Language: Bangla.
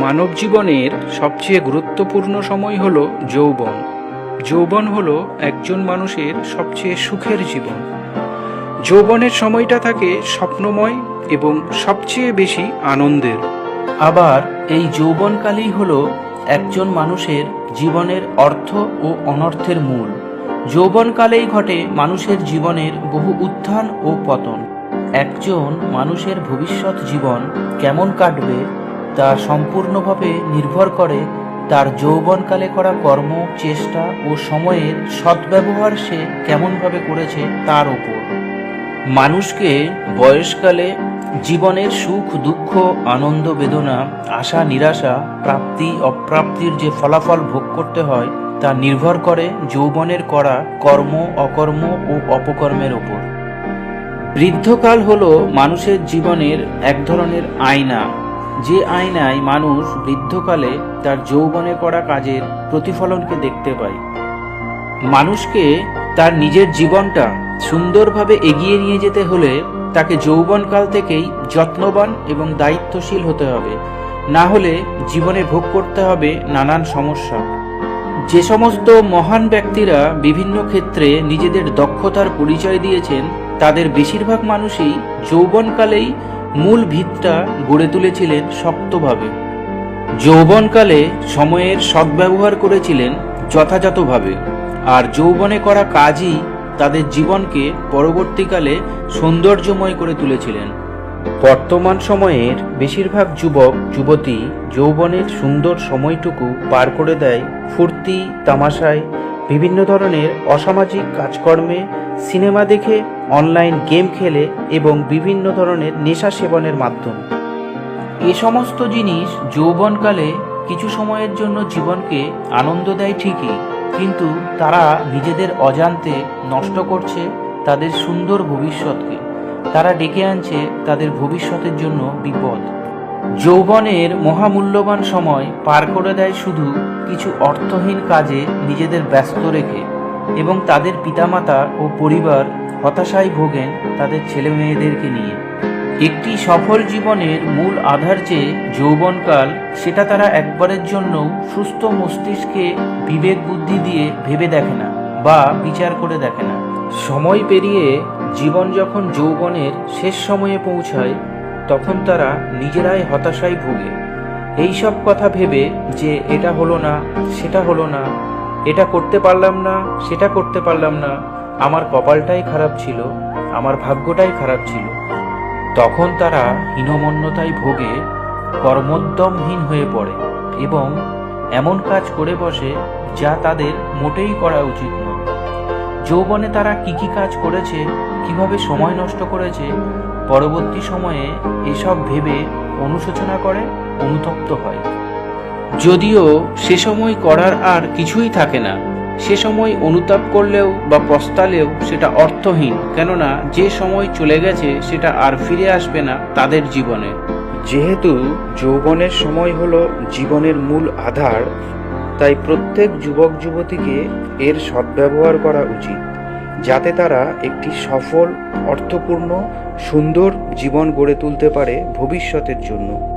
মানব জীবনের সবচেয়ে গুরুত্বপূর্ণ সময় হলো যৌবন। যৌবন হলো একজন মানুষের সবচেয়ে সুখের জীবন। যৌবনের সময়টা থাকে স্বপ্নময় এবং সবচেয়ে বেশি আনন্দের। আবার এই যৌবনকালেই হল একজন মানুষের জীবনের অর্থ ও অনর্থের মূল। যৌবনকালেই ঘটে মানুষের জীবনের বহু উত্থান ও পতন। একজন মানুষের ভবিষ্যৎ জীবন কেমন কাটবে তা সম্পূর্ণভাবে নির্ভর করে তার যৌবনকালে করা কর্ম, চেষ্টা ও সময়ের সদ্ব্যবহার সে কেমনভাবে করেছে তার ওপর। মানুষকে বয়সকালে জীবনের সুখ, দুঃখ, আনন্দ, বেদনা, আশা, নিরাশা, প্রাপ্তি, অপ্রাপ্তির যে ফলাফল ভোগ করতে হয় তা নির্ভর করে যৌবনের করা কর্ম, অকর্ম ও অপকর্মের ওপর। বৃদ্ধকাল হলো মানুষের জীবনের এক ধরনের আয়না। যে আয়নায় মানুষ বৃদ্ধকালে তার যৌবনে করা কাজের প্রতিফলনকে দেখতে পায়। মানুষকে তার নিজের জীবনটা সুন্দরভাবে এগিয়ে নিয়ে যেতে হলে তাকে যৌবনকাল থেকেই যত্নবান এবং দায়িত্বশীল হতে হবে। না হলে জীবনে ভোগ করতে হবে নানান সমস্যা। যে সমস্ত মহান ব্যক্তিরা বিভিন্ন ক্ষেত্রে নিজেদের দক্ষতার পরিচয় দিয়েছেন, তাদের বেশিরভাগ মানুষই যৌবনকালেই মূল ভিতটা গড়ে তুলেছিলেন শক্তভাবে। যৌবনকালে সময়ের সদ্ব্যবহার করেছিলেন যথাযথভাবে, আর যৌবনে করা কাজই তাদের জীবনকে পরবর্তীকালে সৌন্দর্যময় করে তুলেছিলেন। বর্তমান সময়ের বেশিরভাগ যুবক, যুবতী যৌবনের সুন্দর সময়টুকু পার করে দেয় ফুর্তি, তামাশায় বিভিন্ন ধরনের অসামাজিক কাজকর্মে, সিনেমা দেখে, অনলাইন গেম খেলে এবং বিভিন্ন ধরনের নেশা সেবনের মাধ্যমে। এ সমস্ত জিনিস যৌবনকালে কিছু সময়ের জন্য জীবনকে আনন্দ দেয় ঠিকই, কিন্তু তারা নিজেদের অজান্তে নষ্ট করছে তাদের সুন্দর ভবিষ্যৎকে। তারা ডেকে আনছে তাদের ভবিষ্যতের জন্য বিপদ। যৌবনের মহামূল্যবান সময় পার করে দেয় শুধু কিছু অর্থহীন কাজে নিজেদের ব্যস্ত রেখে এবং তাদের পিতামাতা ও পরিবার হতাশায় ভোগেন তাদের ছেলে মেয়েদেরকে নিয়ে। একটি সফল জীবনের মূল আধার যে যৌবনকাল, সেটা তারা একবারের জন্য সুস্থ মস্তিষ্কে বিবেক বুদ্ধি দিয়ে ভেবে দেখে না বা বিচার করে দেখে না। সময় পেরিয়ে জীবন যখন যৌবনের শেষ সময়ে পৌঁছায় তখন তারা নিজেরাই হতাশায় ভোগে। এই সব কথা ভেবে যে এটা হলো না, সেটা হলো না, এটা করতে পারলাম না, সেটা করতে পারলাম না, আমার কপালটাই খারাপ ছিল, আমার ভাগ্যটাই খারাপ ছিল। তখন তারা হীনমন্যতায় ভোগে, কর্মোদ্যমহীন হয়ে পড়ে এবং এমন কাজ করে বসে যা তাদের মোটেই করা উচিত নয়। যৌবনে তারা কি কি কাজ করেছে, কীভাবে সময় নষ্ট করেছে পরবর্তী সময়ে এসব ভেবে অনুশোচনা করে, অনুতপ্ত হয়। যদিও সে সময় করার আর কিছুই থাকে না, সে সময় অনুতাপ করলেও বা পস্তালেও সেটা অর্থহীন, কেননা যে সময় চলে গেছে সেটা আর ফিরে আসবে না তাদের জীবনে। যেহেতু যৌবনের সময় হলো জীবনের মূল আধার, তাই প্রত্যেক যুবক যুবতীকে এর সদ্ব্যবহার করা উচিত। যাতে তারা একটি সফল অর্থপূর্ণ সুন্দর জীবন গড়ে তুলতে পারে ভবিষ্যতের জন্য।